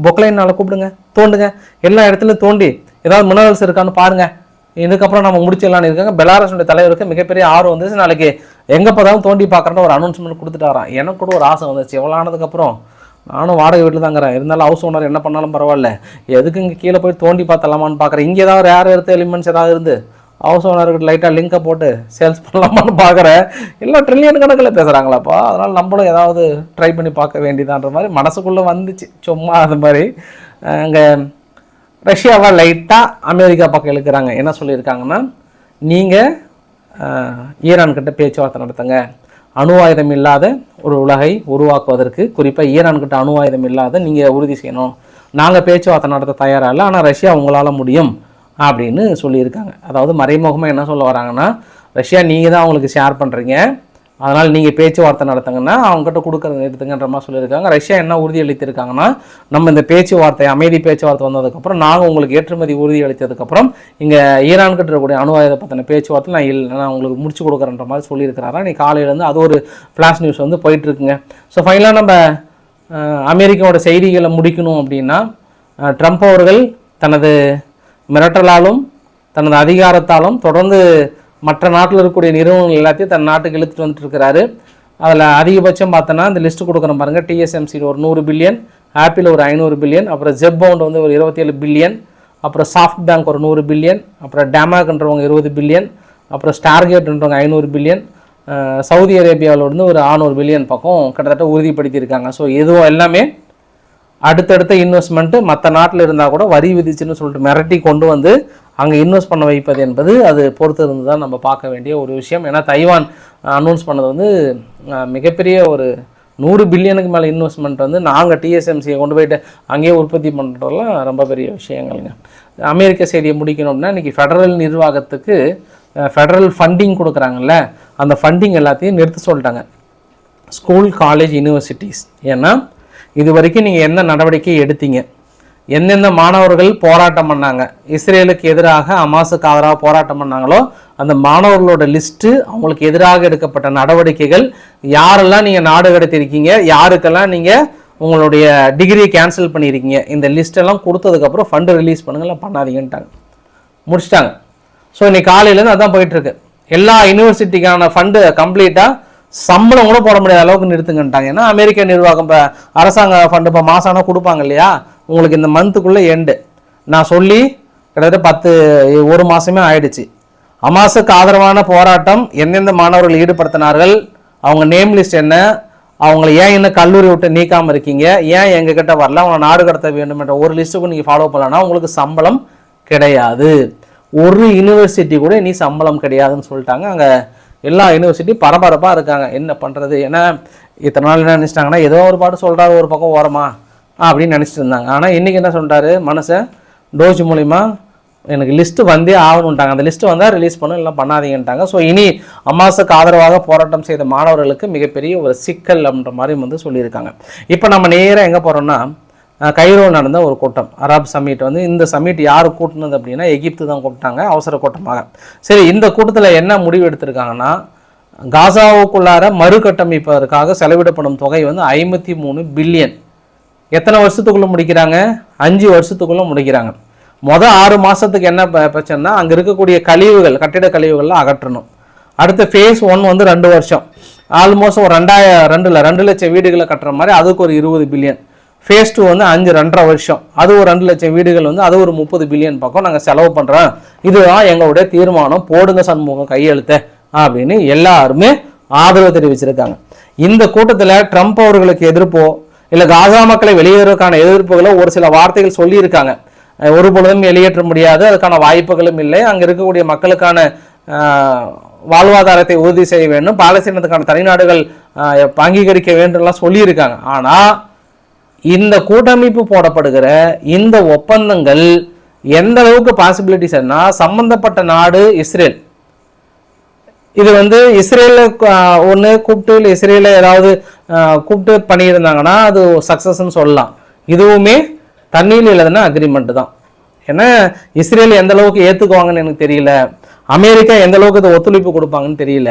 பொக்லைனால் கூப்பிடுங்க தோண்டுங்க. எல்லா இடத்துலையும் தோண்டி ஏதாவது மினரல்ஸ் இருக்கான்னு பாருங்கள் இதுக்கப்புறம் நம்ம முடிச்சிடலாம்னு இருக்காங்க. பெலாரஸுடைய தலைவருக்கு மிகப்பெரிய ஆர்வம் வந்துச்சு. நாளைக்கு எங்கே பார்த்தாலும் தோண்டி பார்க்குறேன்னு ஒரு அனௌன்ஸ்மெண்ட் கொடுத்துட்டாராம். எனக்கு கூட ஒரு ஆசை வந்துச்சு. எவ்வளோ ஆனதுக்கப்புறம் நானும் வாடகை வீட்டில் தாங்கிறேன் இருந்தாலும் ஹவுஸ் ஓனர் என்ன பண்ணாலும் பரவாயில்ல. எதுக்கு இங்கே கீழே போய் தோண்டி பார்த்தலாமான்னு பார்க்குறேன். இங்கே ஏதாவது ரேர் எடுத்த எலிமெண்ட்ஸ் ஏதாவது இருந்து ஹவுஸ் ஓனருக்கு லைட்டாக லிங்கை போட்டு சேல்ஸ் பண்ணலாமான்னு பார்க்குறேன். எல்லாம் ட்ரில்லியன் கணக்கில் பேசுகிறாங்களாப்பா அதனால் நம்மளும் ஏதாவது ட்ரை பண்ணி பார்க்க வேண்டியதான்ற மாதிரி மனசுக்குள்ளே வந்துச்சு. சும்மா அது மாதிரி. அங்கே ரஷ்யாவை லைட்டாக அமெரிக்கா பக்கம் இழுக்கிறாங்க. என்ன சொல்லியிருக்காங்கன்னா நீங்கள் ஈரான்கிட்ட பேச்சுவார்த்தை நடத்துங்க. அணு ஆயுதம் இல்லாத ஒரு உலகை உருவாக்குவதற்கு குறிப்பாக ஈரான்கிட்ட அணு ஆயுதம் இல்லாத நீங்கள் உறுதி செய்யணும். நாங்கள் பேச்சுவார்த்தை நடத்த தயாராக இல்லை ஆனால் ரஷ்யா உங்களால் முடியும் அப்படின்னு சொல்லியிருக்காங்க. அதாவது மறைமுகமாக என்ன சொல்ல வராங்கன்னா ரஷ்யா நீங்கள் தான் அவங்களுக்கு ஷேர் பண்ணுறீங்க அதனால் நீங்கள் பேச்சுவார்த்தை நடத்துங்கன்னா அவங்ககிட்ட கொடுக்குறது நிறுத்துங்கன்ற மாதிரி சொல்லியிருக்காங்க. ரஷ்யா என்ன உறுதி அளித்திருக்காங்கன்னா நம்ம இந்த பேச்சுவார்த்தை அமைதி பேச்சுவார்த்தை வந்ததுக்கப்புறம் நாங்கள் உங்களுக்கு ஏற்றுமதி உறுதி அளித்ததுக்கப்புறம் இங்கே ஈரான்கிட்ட இருக்கக்கூடிய அணு ஆயுத பற்றின பேச்சுவார்த்தை நான் இல்லை நான் உங்களுக்கு முடிச்சு கொடுக்குறேன்ற மாதிரி சொல்லியிருக்கிறாரா நீ காலையிலேருந்து அது ஒரு ஃப்ளாஷ் நியூஸ் வந்து போயிட்டு இருக்குங்க ஸோ ஃபைனலாக நம்ம அமெரிக்காவோட செய்திகளை முடிக்கணும் அப்படின்னா ட்ரம்ப் அவர்கள் தனது மிரட்டலாலும் தனது அதிகாரத்தாலும் தொடர்ந்து மற்ற நாட்டில் இருக்கக்கூடிய நிறுவனங்கள் எல்லாத்தையும் தன் நாட்டுக்கு இழுத்துட்டு வந்துட்டு இருக்கிறாரு. அதில் அதிகபட்சம் பார்த்தோன்னா இந்த லிஸ்ட் கொடுக்குறோம் பாருங்கள் டிஎஸ்எம்சியில் ஒரு நூறு பில்லியன் ஆப்பிள் ஒரு ஐநூறு பில்லியன் அப்புறம் ஜெப்பவுண்ட் வந்து ஒரு இருபத்தேழு பில்லியன் அப்புறம் சாஃப்ட் பேங்க் ஒரு நூறு பில்லியன் அப்புறம் டேமாக்ன்றவங்க இருபது பில்லியன் அப்புறம் ஸ்டார்கேட்ன்றவங்க ஐநூறு பில்லியன் சவுதி அரேபியாவில் வந்து ஒரு 600 பில்லியன் பக்கம் கிட்டத்தட்ட உறுதிப்படுத்தியிருக்காங்க. ஸோ எதுவும் எல்லாமே அடுத்தடுத்த இன்வெஸ்ட்மெண்ட்டு மற்ற நாட்டில் இருந்தால் கூட வரி விதிச்சுன்னு சொல்லிட்டு மிரட்டி கொண்டு வந்து அங்கே இன்வெஸ்ட் பண்ண வைப்பது என்பது அது பொறுத்து இருந்து தான் நம்ம பார்க்க வேண்டிய ஒரு விஷயம். ஏன்னா தைவான் அனௌன்ஸ் பண்ணது வந்து மிகப்பெரிய ஒரு நூறு பில்லியனுக்கு மேலே இன்வெஸ்ட்மெண்ட் வந்து நாங்கள் டிஎஸ்எம்சியை கொண்டு போயிட்டு அங்கேயே உற்பத்தி பண்ணுறதெல்லாம் ரொம்ப பெரிய விஷயங்கள்ங்க. அமெரிக்க செய்தியை முடிக்கணும் அப்படின்னா இன்றைக்கி ஃபெடரல் நிர்வாகத்துக்கு ஃபெடரல் ஃபண்டிங் கொடுக்குறாங்கல்ல அந்த ஃபண்டிங் எல்லாத்தையும் நிறுத்த சொல்லிட்டாங்க. ஸ்கூல் காலேஜ் யூனிவர்சிட்டிஸ் ஏன்னா இது வரைக்கும் நீங்கள் என்ன நடவடிக்கை எடுத்தீங்க? எந்தெந்த மாணவர்கள் போராட்டம் பண்ணாங்க? இஸ்ரேலுக்கு எதிராக அமாஸுக்கு ஆதரவாக போராட்டம் பண்ணாங்களோ அந்த மாணவர்களோட லிஸ்ட்டு அவங்களுக்கு எதிராக எடுக்கப்பட்ட நடவடிக்கைகள் யாரெல்லாம் நீங்கள் நாடு கடத்திருக்கீங்க யாருக்கெல்லாம் நீங்கள் உங்களுடைய டிகிரியை கேன்சல் பண்ணியிருக்கீங்க இந்த லிஸ்ட்டெல்லாம் கொடுத்ததுக்கப்புறம் ஃபண்டு ரிலீஸ் பண்ணுங்கள்லாம் பண்ணாதீங்கன்ட்டாங்க. முடிச்சிட்டாங்க. ஸோ இன்னைக்கு காலையிலேருந்து அதான் போயிட்டுருக்கு எல்லா யூனிவர்சிட்டிக்கான ஃபண்டு கம்ப்ளீட்டாக சம்பளம் கூட போட முடியாத அளவுக்கு நிறுத்துங்கன்ட்டாங்க. ஏன்னா அமெரிக்க நிர்வாகம் இப்போ அரசாங்க ஃபண்டு இப்போ மாசானா கொடுப்பாங்க இல்லையா? உங்களுக்கு இந்த மந்த்துக்குள்ளே எண்டு நான் சொல்லி கிட்டத்தட்ட பத்து ஒரு மாதமே ஆயிடுச்சு. அமாசுக்கு ஆதரவான போராட்டம் எந்தெந்த மாணவர்கள் ஈடுபடுத்தினார்கள் அவங்க நேம் லிஸ்ட் என்ன அவங்கள ஏன் இன்னும் கல்லூரி விட்டு நீக்காமல் இருக்கீங்க ஏன் எங்ககிட்ட வரல அவங்களை நாடு கடத்த வேண்டும் என்ற ஒரு லிஸ்ட்டுக்கும் நீங்கள் ஃபாலோ பண்ணலன்னா உங்களுக்கு சம்பளம் கிடையாது. ஒரு யூனிவர்சிட்டி கூட இனி சம்பளம் கிடையாதுன்னு சொல்லிட்டாங்க. அங்கே எல்லா யூனிவர்சிட்டியும் பரபரப்பாக இருக்காங்க. என்ன பண்ணுறது ஏன்னா இத்தனை நாள் என்ன நினச்சிட்டாங்கன்னா ஏதோ ஒரு பாட்டு சொல்கிறாரு ஒரு பக்கம் ஓரமாக அப்படின்னு நினச்சிட்டு இருந்தாங்க. ஆனால் இன்றைக்கி என்ன சொல்கிறாரு மனசை? டோஜ் மூலிமா எனக்கு லிஸ்ட்டு வந்தே ஆகணுன்ட்டாங்க அந்த லிஸ்ட்டு வந்தால் ரிலீஸ் பண்ணும் இல்லை பண்ணாதீங்கன்ட்டாங்க. ஸோ இனி அம்மாசுக்கு ஆதரவாக போராட்டம் செய்த மாணவர்களுக்கு மிகப்பெரிய ஒரு சிக்கல் அப்படின்ற மாதிரி வந்து சொல்லியிருக்காங்க. இப்போ நம்ம நேராக எங்கே போகிறோம்னா கைரோ நடந்த ஒரு கூட்டம். அரப் சம்மிட் வந்து இந்த சம்மிட் யார் கூட்டினது அப்படின்னா எகிப்து தான் கூப்பிட்டாங்க அவசர கூட்டமாக. சரி இந்த கூட்டத்தில் என்ன முடிவு எடுத்திருக்காங்கன்னா காசாவுக்குள்ளார மறுகட்டமைப்பதற்காக செலவிடப்படும் தொகை வந்து ஐம்பத்தி மூணு பில்லியன். எத்தனை வருஷத்துக்குள்ளே முடிக்கிறாங்க? அஞ்சு வருஷத்துக்குள்ளே முடிக்கிறாங்க. மொதல் ஆறு மாதத்துக்கு என்ன பிரச்சனைனா அங்கே இருக்கக்கூடிய கழிவுகள் கட்டிட கழிவுகள்லாம் அகற்றணும். அடுத்த ஃபேஸ் ஒன் வந்து ரெண்டு வருஷம். ஆல்மோஸ்ட் ஒரு ரெண்டாயிரம் ரெண்டில் ரெண்டு லட்சம் வீடுகளை கட்டுற மாதிரி அதுக்கு ஒரு இருபது பில்லியன் ஃபேஸ் டூ வந்து அஞ்சு ரெண்டரை வருஷம். அது ஒரு ரெண்டு லட்சம் வீடுகள் வந்து அது ஒரு முப்பது பில்லியன் பக்கம் நாங்கள் செலவு பண்ணுறோம் இதுதான் எங்களுடைய தீர்மானம். போடுங்க சண்முகம் கையெழுத்த. அப்படின்னு எல்லாருமே ஆதரவு தெரிவிச்சிருக்காங்க. இந்த கூட்டத்தில் ட்ரம்ப் அவர்களுக்கு எதிர்ப்போ இல்லை காசா மக்களை வெளியேறுவதற்கான எதிர்ப்புகளை ஒரு சில வார்த்தைகள் சொல்லியிருக்காங்க. ஒரு பொழுதும் வெளியேற்ற முடியாது அதுக்கான வாய்ப்புகளும் இல்லை. அங்கே இருக்கக்கூடிய மக்களுக்கான வாழ்வாதாரத்தை உறுதி செய்ய வேண்டும். பாலஸ்தீனத்துக்கான தனிநாடுகள் அங்கீகரிக்க வேண்டும்லாம் சொல்லியிருக்காங்க. ஆனால் இந்த கூட்டமைப்பு போடப்படுகிற இந்த ஒப்பந்தங்கள் எந்த அளவுக்கு பாசிபிலிட்டிஸ் என்ன சம்பந்தப்பட்ட நாடு இஸ்ரேல். இது வந்து இஸ்ரேல ஒன்று கூப்பிட்டு இல்லை இஸ்ரேல ஏதாவது கூப்பிட்டு பண்ணியிருந்தாங்கன்னா அது சக்ஸஸ்ன்னு சொல்லலாம். இதுவுமே தண்ணியில் எழுதுன அக்ரிமெண்ட் தான். ஏன்னா இஸ்ரேல் எந்த அளவுக்கு ஏற்றுக்குவாங்கன்னு எனக்கு தெரியல. அமெரிக்கா எந்த அளவுக்கு இது ஒத்துழைப்பு கொடுப்பாங்கன்னு தெரியல.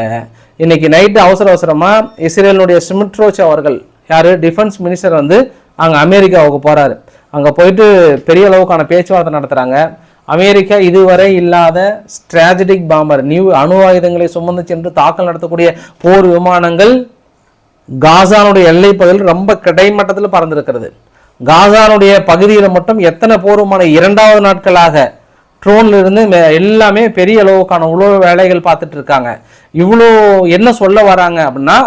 இன்னைக்கு நைட்டு அவசர அவசரமாக இஸ்ரேலுடைய ஸ்மிட்ரோச் அவர்கள் யார்? டிஃபென்ஸ் மினிஸ்டர் வந்து அங்கே அமெரிக்காவுக்கு போகிறாரு அங்கே போயிட்டு பெரிய அளவுக்கான பேச்சுவார்த்தை நடத்துகிறாங்க அமெரிக்கா இதுவரை இல்லாத ஸ்ட்ராட்டஜிக் பாம்பர் நியூ அணு ஆயுதங்களை சுமந்து சென்று தாக்கல் நடத்தக்கூடிய போர் விமானங்கள் காசானுடைய எல்லை பகுதியில் ரொம்ப கிடைமட்டத்தில் பறந்திருக்கிறது. காசானுடைய பகுதியில் மட்டும் எத்தனை போர் விமானம் இரண்டாவது நாட்களாக ட்ரோன்ல இருந்து எல்லாமே பெரிய அளவுக்கான உழவு வேலைகள் பார்த்துட்டு இருக்காங்க. இவ்வளோ என்ன சொல்ல வராங்க அப்படின்னா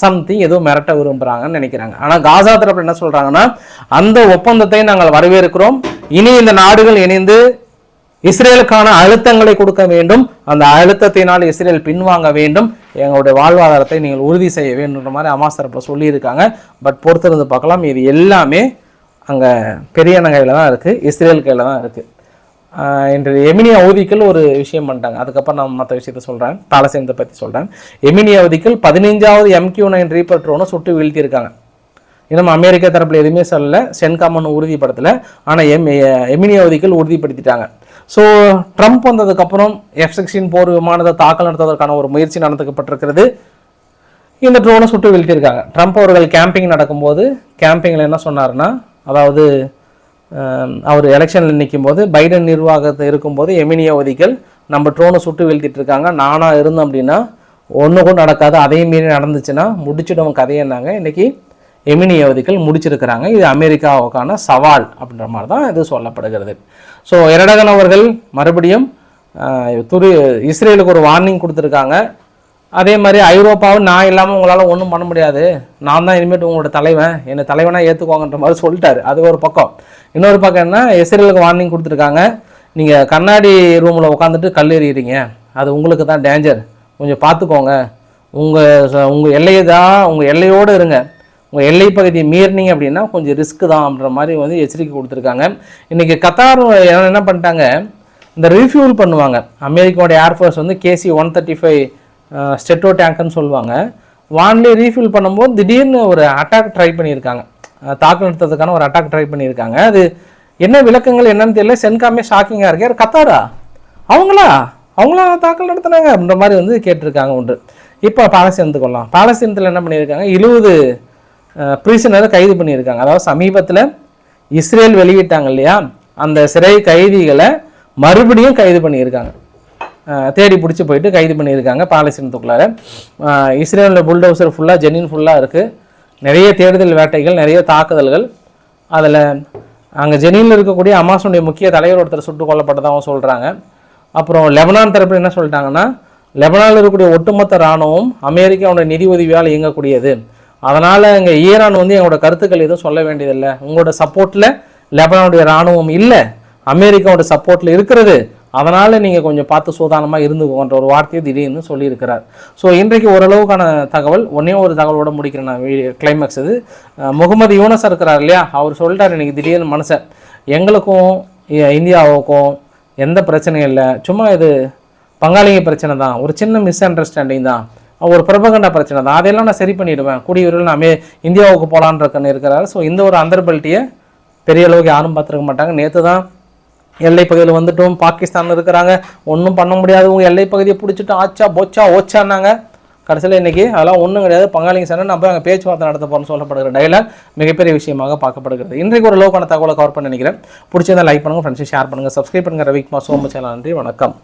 சம்திங் ஏதோ மிரட்ட விரும்புகிறாங்கன்னு நினைக்கிறாங்க. ஆனால் காசா தரப்பில் என்ன சொல்கிறாங்கன்னா அந்த ஒப்பந்தத்தை நாங்கள் வரவேற்கிறோம். இனி இந்த நாடுகள் இணைந்து இஸ்ரேலுக்கான அழுத்தங்களை கொடுக்க வேண்டும். அந்த அழுத்தத்தினால் இஸ்ரேல் பின்வாங்க வேண்டும். எங்களுடைய வாழ்வாதாரத்தை நீங்கள் உறுதி செய்ய வேண்டும்ன்ற மாதிரி அமாஸ் தரப்பில் சொல்லியிருக்காங்க. பட் பொறுத்திருந்து பார்க்கலாம். இது எல்லாமே அங்கே பெரிய கையில் தான் இருக்குது இஸ்ரேல் கையில் தான் இருக்குது இன்று எமினி அவதிகள் ஒரு விஷயம் பண்ணிட்டாங்க. அதுக்கப்புறம் நான் மற்ற விஷயத்த சொல்கிறேன் பாலசீனத்தை பற்றி சொல்கிறேன் எமினி அவதிக்கள் பதினைஞ்சாவது எம்கியூ நைன் ரீப்பர் ட்ரோனை சுட்டு வீழ்த்தியிருக்காங்க. இன்னும் அமெரிக்கா தரப்பில் எதுவுமே சொல்லலை. சென்காமன் உறுதிப்படுத்தலை. ஆனால் எம் எமினி அவதிக்கள் உறுதிப்படுத்திட்டாங்க. ஸோ ட்ரம்ப் வந்ததுக்கப்புறம் எஃப் சிக்ஸ்டீன் போர் விமானத்தை தாக்கல் நடத்துவதற்கான ஒரு முயற்சி நடத்தப்பட்டிருக்கிறது இந்த ட்ரோனை சுட்டு வீழ்த்தியிருக்காங்க. ட்ரம்ப் அவர்கள் கேம்பிங் நடக்கும்போது கேம்பிங்கில் என்ன சொன்னார்னா அதாவது அவர் எலெக்ஷனில் நிற்கும் போது பைடன் நிர்வாகத்தை இருக்கும்போது எமினியவதிகள் நம்ம ட்ரோனை சுட்டு வீழ்த்திட்டு இருக்காங்க நானாக இருந்தேன் அப்படின்னா ஒன்று கூட நடக்காது. அதே மீறி நடந்துச்சுன்னா முடிச்சிடுவோம் கதையன்னாங்க. இன்றைக்கி எமினி அவதிகள் முடிச்சிருக்கிறாங்க. இது அமெரிக்காவுக்கான சவால் அப்படின்ற மாதிரி தான் இது சொல்லப்படுகிறது. ஸோ எரடகன் அவர்கள் மறுபடியும் துரு இஸ்ரேலுக்கு ஒரு வார்னிங் கொடுத்துருக்காங்க. அதே மாதிரி ஐரோப்பாவும் நான் இல்லாமல் உங்களால் ஒன்றும் பண்ண முடியாது. நான் தான் இனிமேட்டு உங்களோட தலைவன். என்னை தலைவனாக ஏற்றுக்குவாங்கன்ற மாதிரி சொல்லிட்டாரு. அது ஒரு பக்கம். இன்னொரு பக்கம் என்ன? இஸ்ரேலுக்கு வார்னிங் கொடுத்துருக்காங்க. நீங்கள் கண்ணாடி ரூமில் உட்காந்துட்டு கல்லெறிகிறீங்க அது உங்களுக்கு தான் டேஞ்சர் கொஞ்சம் பார்த்துக்கோங்க. உங்கள் உங்கள் எல்லையை தான் உங்கள் எல்லையோடு இருங்க. உங்கள் எல்லை பகுதியை மீறினீங்க அப்படின்னா கொஞ்சம் ரிஸ்க்கு தான் அப்படின்ற மாதிரி வந்து எச்சரிக்கை கொடுத்துருக்காங்க. இன்றைக்கி கத்தார் என்ன- என்ன பண்ணிட்டாங்க? இந்த ரீஃபியூல் பண்ணுவாங்க. அமெரிக்காவோட ஏர்ஃபோர்ஸ் வந்து கேசி ஒன் தேர்ட்டி ஃபைவ் ஸ்டெட்டோ டேங்க்னு சொல்லுவாங்க. வான்லேயே ரீஃபில் பண்ணும்போது திடீர்னு ஒரு அட்டாக் ட்ரை பண்ணியிருக்காங்க. தாக்கு நிறுத்தத்துக்கான ஒரு அட்டாக் ட்ரை பண்ணியிருக்காங்க. அது என்ன விளக்கங்கள் என்னன்னு தெரியல. சென்காமே ஷாக்கிங்காக இருக்கு. யார் கத்தாரா? அவங்களா? அவங்களா தாக்கல் நடத்துனாங்க அப்படின்ற மாதிரி வந்து கேட்டிருக்காங்க உண்டு இப்போ பாலஸ்தீனத்துக்கு கொள்ளலாம் பாலஸ்தீனத்தில் என்ன பண்ணியிருக்காங்க? எழுபது ப்ரிசனரை கைது பண்ணியிருக்காங்க. அதாவது சமீபத்தில் இஸ்ரேல் வெளியிட்டாங்க இல்லையா? அந்த சிறை கைதிகளை மறுபடியும் கைது பண்ணியிருக்காங்க. தேடி பிடிச்சி போயிட்டு கைது பண்ணியிருக்காங்க பாலஸ்தீனத்துக்குள்ளார இஸ்ரேலில் புல்டோசர் ஃபுல்லாக ஜெனின் ஃபுல்லாக இருக்குது நிறைய தேடுதல் வேட்டைகள் நிறைய தாக்குதல்கள். அதில் அங்கே ஜெனியில் இருக்கக்கூடிய அமாசனுடைய முக்கிய தலைவர் ஒருத்தர் சுட்டுக் கொல்லப்பட்டதாகவும் சொல்கிறாங்க அப்புறம் லெபனான் தரப்பு என்ன சொல்லிட்டாங்கன்னா லெபனானில் இருக்கக்கூடிய ஒட்டுமொத்த இராணுவம் அமெரிக்காவுடைய நிதி உதவியால் இயங்கக்கூடியது. அதனால் இங்கே ஈரான் வந்து எங்களோட கருத்துக்கள் எதுவும் சொல்ல வேண்டியதில்லை. உங்களோட சப்போர்ட்டில் லெபனானுடைய இராணுவம் இல்லை. அமெரிக்காவோட சப்போர்ட்டில் இருக்கிறது. அதனால் நீங்கள் கொஞ்சம் பார்த்து சூதானமாக இருந்துக்கோன்ற ஒரு வார்த்தையை திடீர்னு சொல்லியிருக்கிறார். ஸோ இன்றைக்கு ஓரளவுக்கான தகவல் ஒன்றே ஒரு தகவலோட முடிக்கிறேன் நான். கிளைமேக்ஸ் இது. முகமது யூனஸ் இருக்கிறார் இல்லையா? அவர் சொல்லிட்டார் இன்றைக்கி திடீர்னு மனுஷன். எங்களுக்கும் இந்தியாவுக்கும் எந்த பிரச்சனையும் இல்லை. சும்மா இது பங்காளிங்க பிரச்சனை தான். ஒரு சின்ன மிஸ் அண்டர்ஸ்டாண்டிங் தான். ஒரு பிரபகண்ட பிரச்சனை தான். அதையெல்லாம் நான் சரி பண்ணிடுவேன். கூடியவர்கள் நான் இந்தியாவுக்கு போகலான்றக்கன்னு இருக்கிறாரு ஸோ இந்த ஒரு அந்தர்பல்ட்டியை பெரிய அளவுக்கு யாரும் பார்த்துருக்க மாட்டாங்க. நேற்று தான் எல்லை பகுதியில் வந்துட்டோம். பாகிஸ்தான் இருக்கிறாங்க. ஒன்றும் பண்ண முடியாது. உங்கள் எல்லை பகுதியை பிடிச்சிட்டு ஆச்சா போச்சா ஓச்சான்னாங்க. கடைசியில் இன்றைக்கி அதெல்லாம் ஒன்றும் கிடையாது. பங்காளிங்க சார் நம்ம அங்கே பேச்சுவார்த்தை நடத்த போகிறோம்னு சொல்லப்படுகிற டைலாக் மிகப்பெரிய விஷயமாக பார்க்கப்படுகிறது. இன்றைக்கு ஒரு லோக்கான தகவலை கவர் பண்ண நினைக்கிறேன். பிடிச்சதை லைக் பண்ணுங்கள் ஃப்ரெண்ட்ஸை ஷேர் பண்ணுங்கள் சப்ஸ்கிரைப் பண்ணுங்கள் ரவிக்குமார் சோம சேனல் நன்றி. வணக்கம்.